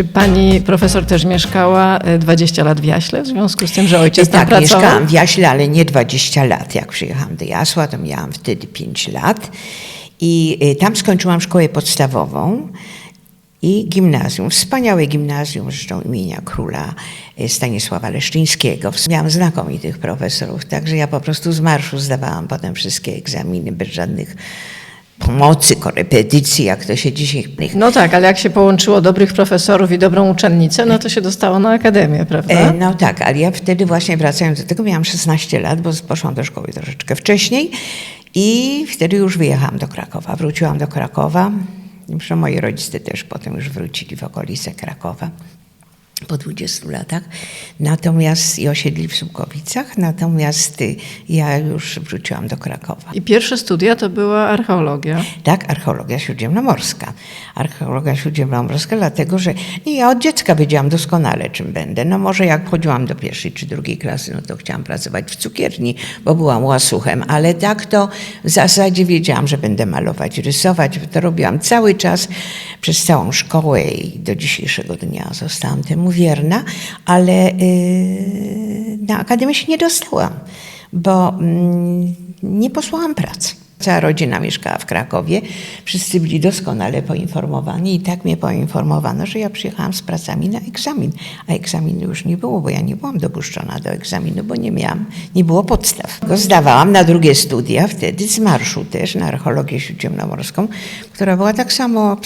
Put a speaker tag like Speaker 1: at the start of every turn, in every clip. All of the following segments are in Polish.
Speaker 1: Czy pani profesor też mieszkała e, 20 lat w Jaśle, w związku z tym, że ojciec tam
Speaker 2: tak,
Speaker 1: pracował?
Speaker 2: mieszkałam w Jaśle, ale nie 20 lat. Jak przyjechałam do Jasła, to miałam wtedy 5 lat. I y, tam skończyłam szkołę podstawową i gimnazjum. Wspaniałe gimnazjum, zresztą imienia króla y, Stanisława Leszczyńskiego. Miałam znakomitych profesorów, także ja po prostu z marszu zdawałam potem wszystkie egzaminy bez żadnych pomocy, korepetycji, jak to się dzisiaj...
Speaker 1: No tak, ale jak się połączyło dobrych profesorów i dobrą uczennicę, no to się dostało na akademię, prawda?
Speaker 2: E, no tak, ale ja wtedy właśnie wracając do tego, miałam 16 lat, bo poszłam do szkoły troszeczkę wcześniej i wtedy już wyjechałam do Krakowa. Wróciłam do Krakowa. Zresztą moi rodzice też potem już wrócili w okolice Krakowa po 20 latach. Natomiast i osiedli w Sułkowicach, natomiast y, ja już wróciłam do Krakowa.
Speaker 1: I pierwsze studia to była archeologia.
Speaker 2: Tak, archeologia śródziemnomorska. Archeologia śródziemnomorska, dlatego że nie, ja od dziecka wiedziałam doskonale, czym będę. No może jak chodziłam do pierwszej czy drugiej klasy, no to chciałam pracować w cukierni, bo byłam łasuchem, ale tak to w zasadzie wiedziałam, że będę malować, rysować. To robiłam cały czas, przez całą szkołę i do dzisiejszego dnia zostałam temu wierna, ale yy, na akademię się nie dostałam, bo mm, nie posłałam pracy. Cała rodzina mieszkała w Krakowie, wszyscy byli doskonale poinformowani i tak mnie poinformowano, że ja przyjechałam z pracami na egzamin, a egzaminu już nie było, bo ja nie byłam dopuszczona do egzaminu, bo nie miałam, nie było podstaw. Go zdawałam na drugie studia, wtedy z marszu też, na archeologię śródziemnomorską, która była tak samo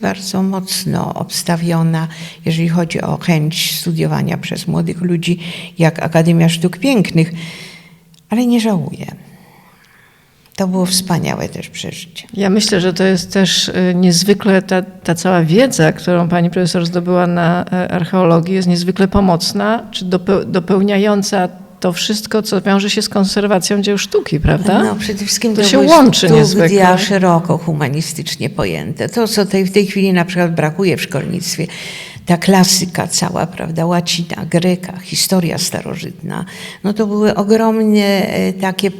Speaker 2: bardzo mocno obstawiona, jeżeli chodzi o chęć studiowania przez młodych ludzi, jak Akademia Sztuk Pięknych, ale nie żałuję. To było wspaniałe też przeżycie.
Speaker 1: Ja myślę, że to jest też y, niezwykle ta, ta cała wiedza, którą pani profesor zdobyła na e, archeologii, jest niezwykle pomocna, czy dope, dopełniająca to wszystko, co wiąże się z konserwacją dzieł sztuki, prawda?
Speaker 2: No, przede wszystkim
Speaker 1: To
Speaker 2: to,
Speaker 1: się łączy
Speaker 2: studia szeroko humanistycznie pojęte. To, co tej, w tej chwili na przykład brakuje w szkolnictwie, ta klasyka cała, prawda, łacina, greka, historia starożytna, no to były ogromnie e, takie,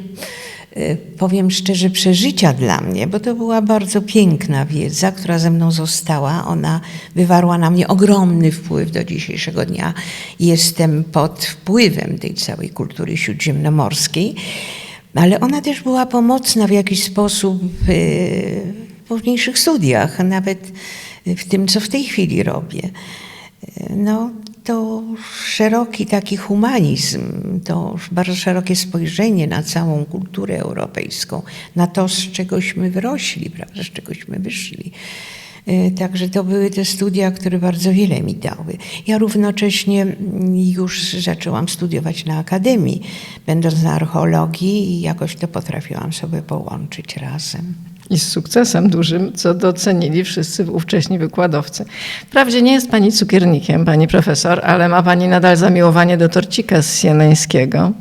Speaker 2: powiem szczerze, przeżycia dla mnie, bo to była bardzo piękna wiedza, która ze mną została. Ona wywarła na mnie ogromny wpływ do dzisiejszego dnia. Jestem pod wpływem tej całej kultury śródziemnomorskiej, ale ona też była pomocna w jakiś sposób e, w późniejszych studiach, nawet w tym, co w tej chwili robię. No, to szeroki taki humanizm, to bardzo szerokie spojrzenie na całą kulturę europejską, na to, z czegośmy wyrośli, prawda, z czegośmy wyszli. E, Także to były te studia, które bardzo wiele mi dały. Ja równocześnie już zaczęłam studiować na akademii, będąc na archeologii i jakoś to potrafiłam sobie połączyć razem.
Speaker 1: I z sukcesem dużym, co docenili wszyscy ówcześni wykładowcy. Wprawdzie nie jest pani cukiernikiem, pani profesor, ale ma pani nadal zamiłowanie do torcika z Sieneńskiego.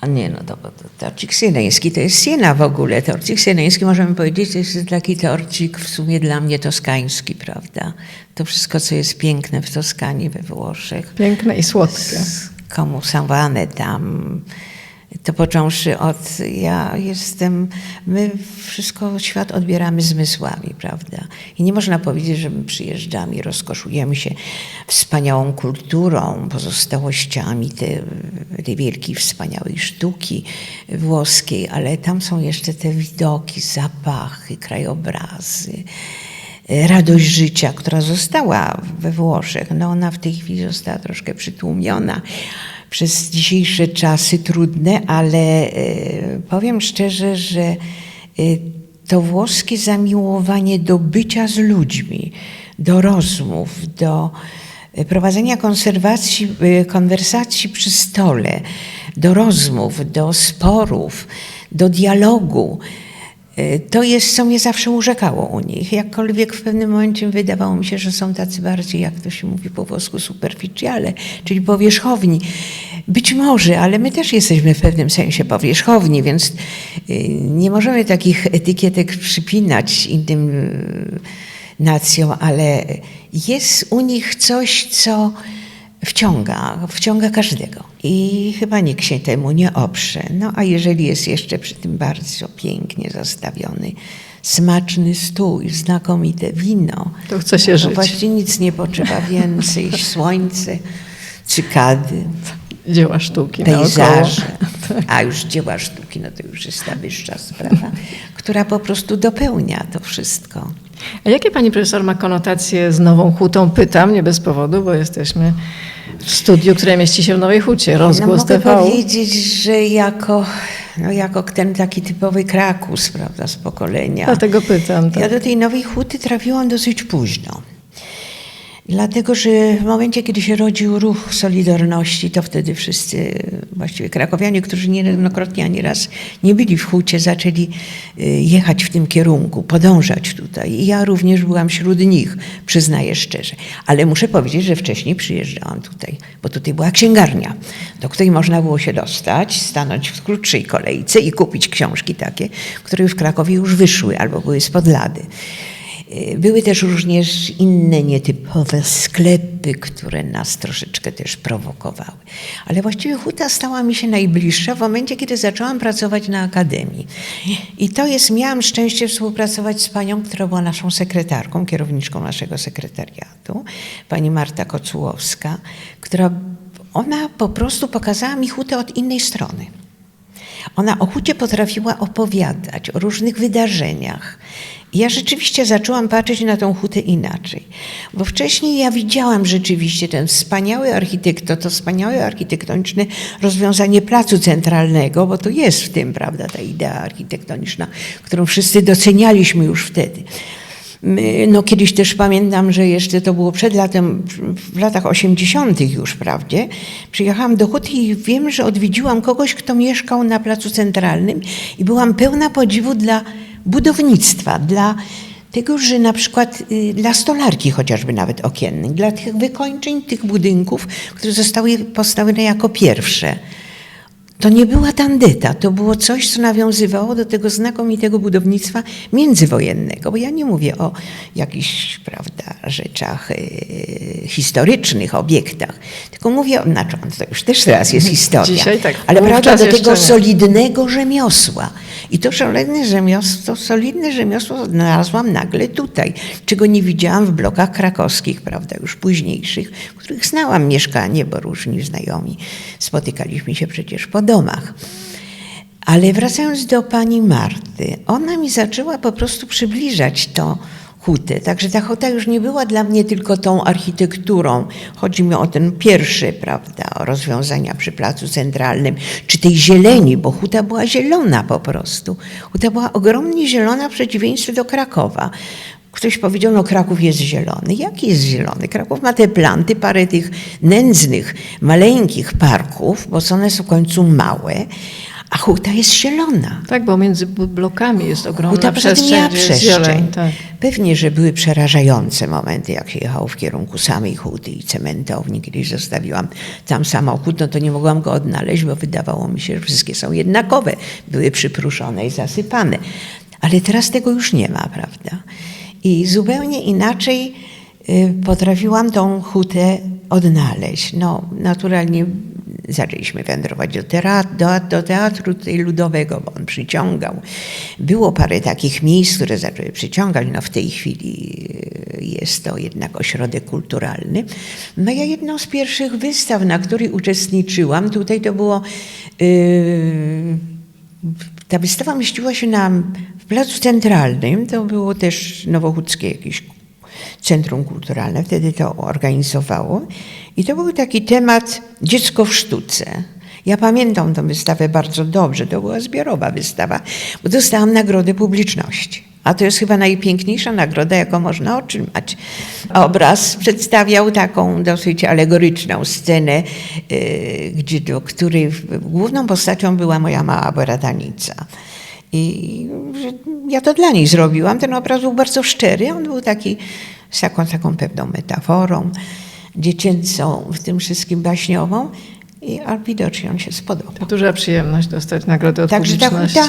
Speaker 2: A nie, no to, to torcik sieneński to jest siena w ogóle. Torcik sieneński, możemy powiedzieć, to jest taki torcik w sumie dla mnie toskański, prawda? To wszystko, co jest piękne w Toskanii, we Włoszech.
Speaker 1: Piękne i słodkie.
Speaker 2: Komu Sawane tam, to począwszy od, ja jestem, my wszystko, świat odbieramy zmysłami, prawda? I nie można powiedzieć, że my przyjeżdżamy i rozkoszujemy się wspaniałą kulturą, pozostałościami tej, tej wielkiej, wspaniałej sztuki włoskiej, ale tam są jeszcze te widoki, zapachy, krajobrazy radość życia, która została we Włoszech, no ona w tej chwili została troszkę przytłumiona przez dzisiejsze czasy trudne, ale e, powiem szczerze, że e, to włoskie zamiłowanie do bycia z ludźmi, do rozmów, do e, prowadzenia konserwacji, konwersacji przy stole, do rozmów, do sporów, do dialogu. E, To jest, co mnie zawsze urzekało u nich. Jakkolwiek w pewnym momencie wydawało mi się, że są tacy bardziej, jak to się mówi po włosku, superficiale, czyli powierzchowni. Być może, ale my też jesteśmy w pewnym sensie powierzchowni, więc y, nie możemy takich etykietek przypinać innym y, nacjom, ale jest u nich coś, co wciąga, wciąga każdego. I chyba nikt się temu nie oprze. No a jeżeli jest jeszcze przy tym bardzo pięknie zastawiony, smaczny stół i znakomite wino.
Speaker 1: To chce się
Speaker 2: no,
Speaker 1: żyć.
Speaker 2: Właściwie nic nie potrzeba więcej. Słońce, cykady,
Speaker 1: Dzieła sztuki
Speaker 2: pejzaże. A już dzieła sztuki, no to już jest ta wyższa sprawa, która po prostu dopełnia to wszystko.
Speaker 1: A jakie pani profesor ma konotacje z Nową Hutą? Pytam, nie bez powodu, bo jesteśmy w studiu, które mieści się w Nowej Hucie,
Speaker 2: No
Speaker 1: rozgłos
Speaker 2: mogę
Speaker 1: TV.
Speaker 2: powiedzieć, że jako, no jako ten taki typowy krakus, prawda, z pokolenia.
Speaker 1: Dlatego pytam. Tak.
Speaker 2: Ja do tej nowej huty trafiłam dosyć późno. Dlatego, że w momencie, kiedy się rodził ruch Solidarności, to wtedy wszyscy, właściwie krakowianie, którzy niejednokrotnie ani raz nie byli w hucie, zaczęli y, jechać w tym kierunku, podążać tutaj. I ja również byłam wśród nich, przyznaję szczerze. Ale muszę powiedzieć, że wcześniej przyjeżdżałam tutaj, bo tutaj była księgarnia, do której można było się dostać, stanąć w krótszej kolejce i kupić książki takie, które w Krakowie już wyszły albo były spod lady. Y, Były też również inne nietypowe sklepy, które nas troszeczkę też prowokowały. Ale właściwie huta stała mi się najbliższa w momencie, kiedy zaczęłam pracować na akademii. I to jest, miałam szczęście współpracować z panią, która była naszą sekretarką, kierowniczką naszego sekretariatu, pani Marta Kocułowska, która ona po prostu pokazała mi hutę od innej strony. Ona o hucie potrafiła opowiadać, o różnych wydarzeniach. Ja rzeczywiście zaczęłam patrzeć na tą hutę inaczej. Bo wcześniej ja widziałam rzeczywiście ten wspaniały architekto, to wspaniałe architektoniczne rozwiązanie placu centralnego, bo to jest w tym, prawda, ta idea architektoniczna, którą wszyscy docenialiśmy już wtedy. No kiedyś też pamiętam, że jeszcze to było przed latem, w latach 80. już, prawdzie, przyjechałam do Huty i wiem, że odwiedziłam kogoś, kto mieszkał na Placu Centralnym i byłam pełna podziwu dla budownictwa, dla tego, że na przykład y, dla stolarki chociażby nawet okiennej, dla tych wykończeń tych budynków, które zostały postawione jako pierwsze. To nie była tandeta, to było coś, co nawiązywało do tego znakomitego budownictwa międzywojennego, bo ja nie mówię o jakichś, prawda, rzeczach e, historycznych, obiektach, tylko mówię, o, znaczy to już też teraz jest historia,
Speaker 1: Dzisiaj tak,
Speaker 2: ale prawda, do tego
Speaker 1: nie.
Speaker 2: solidnego rzemiosła. I to solidne rzemiosło, solidne rzemiosło znalazłam nagle tutaj, czego nie widziałam w blokach krakowskich, prawda, już późniejszych, w których znałam mieszkanie, bo różni znajomi spotykaliśmy się przecież po domach. Ale wracając do pani Marty, ona mi zaczęła po prostu przybliżać to hutę. Także ta huta już nie była dla mnie tylko tą architekturą. Chodzi mi o ten pierwszy, prawda, o rozwiązania przy Placu Centralnym, czy tej zieleni, bo huta była zielona po prostu. Huta była ogromnie zielona w przeciwieństwie do Krakowa. Ktoś powiedział, no Kraków jest zielony. Jaki jest zielony? Kraków ma te planty, parę tych nędznych, maleńkich parków, bo one są w końcu małe, a huta jest zielona.
Speaker 1: Tak, bo między blokami jest ogromna
Speaker 2: Huta
Speaker 1: przestrzeń,
Speaker 2: miała
Speaker 1: gdzie jest
Speaker 2: przestrzeń.
Speaker 1: zieleń. Tak.
Speaker 2: Pewnie, że były przerażające momenty, jak się jechało w kierunku samej huty i cementowni. Kiedyś zostawiłam tam samochód, no to nie mogłam go odnaleźć, bo wydawało mi się, że wszystkie są jednakowe. Były przypruszone i zasypane. Ale teraz tego już nie ma, prawda? I zupełnie inaczej y, potrafiłam tą hutę odnaleźć. No, naturalnie zaczęliśmy wędrować do, teatru, do, do teatru tutaj ludowego, bo on przyciągał. Było parę takich miejsc, które zaczęły przyciągać. No w tej chwili y, jest to jednak ośrodek kulturalny. No ja jedną z pierwszych wystaw, na której uczestniczyłam, tutaj to było... Yy, ta wystawa mieściła się na, w Placu Centralnym. To było też nowochódzkie jakieś Centrum Kulturalne, wtedy to organizowało. I to był taki temat dziecko w sztuce. Ja pamiętam tę wystawę bardzo dobrze. To była zbiorowa wystawa, bo dostałam nagrodę publiczności. A to jest chyba najpiękniejsza nagroda, jaką można otrzymać. Obraz przedstawiał taką dosyć alegoryczną scenę, yy, gdzie, do której główną postacią była moja mała bratanica. I ja to dla niej zrobiłam. Ten obraz był bardzo szczery. On był taki z taką, taką pewną metaforą dziecięcą, w tym wszystkim baśniową. I a widocznie on się spodobał.
Speaker 1: To duża przyjemność dostać nagrodę od
Speaker 2: Także ta huta,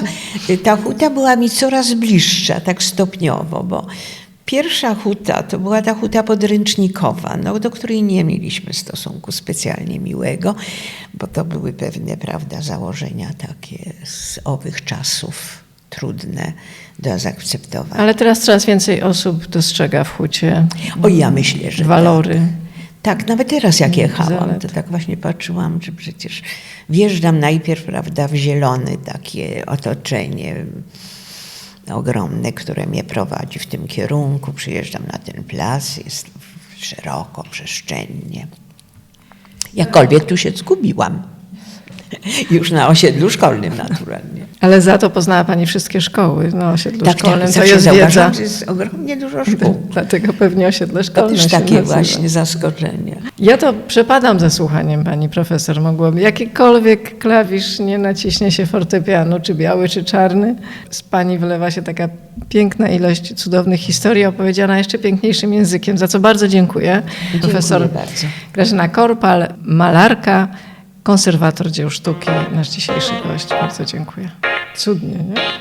Speaker 2: ta huta była mi coraz bliższa, tak stopniowo, bo pierwsza huta to była ta huta podręcznikowa, no, do której nie mieliśmy stosunku specjalnie miłego, bo to były pewne, prawda, założenia takie z owych czasów. trudne do zaakceptowania.
Speaker 1: Ale teraz coraz więcej osób dostrzega w hucie
Speaker 2: O, ja myślę, że
Speaker 1: walory.
Speaker 2: Tak. Tak, nawet teraz jak jechałam, to tak właśnie patrzyłam, że przecież wjeżdżam najpierw, prawda, w zielony takie otoczenie ogromne, które mnie prowadzi w tym kierunku. Przyjeżdżam na ten plac, jest szeroko, przestrzennie. Jakkolwiek tu się zgubiłam. Już na osiedlu szkolnym naturalnie.
Speaker 1: Ale za to poznała Pani wszystkie szkoły na osiedlu
Speaker 2: Tak,
Speaker 1: szkolnym.
Speaker 2: tak,
Speaker 1: to jest wiedza.
Speaker 2: że jest ogromnie dużo szkół.
Speaker 1: Dlatego pewnie osiedle szkolne się
Speaker 2: takie
Speaker 1: nazywa.
Speaker 2: właśnie zaskoczenie.
Speaker 1: Ja to przepadam za słuchaniem pani profesor. Mogłoby jakikolwiek klawisz nie naciśnie się fortepianu, czy biały, czy czarny. Z pani wylewa się taka piękna ilość cudownych historii, opowiedziana jeszcze piękniejszym językiem, za co bardzo dziękuję. Profesor
Speaker 2: bardzo.
Speaker 1: Grażyna Korpal, malarka, konserwator dzieł sztuki, nasz dzisiejszy gość. Bardzo dziękuję. Cudnie, nie?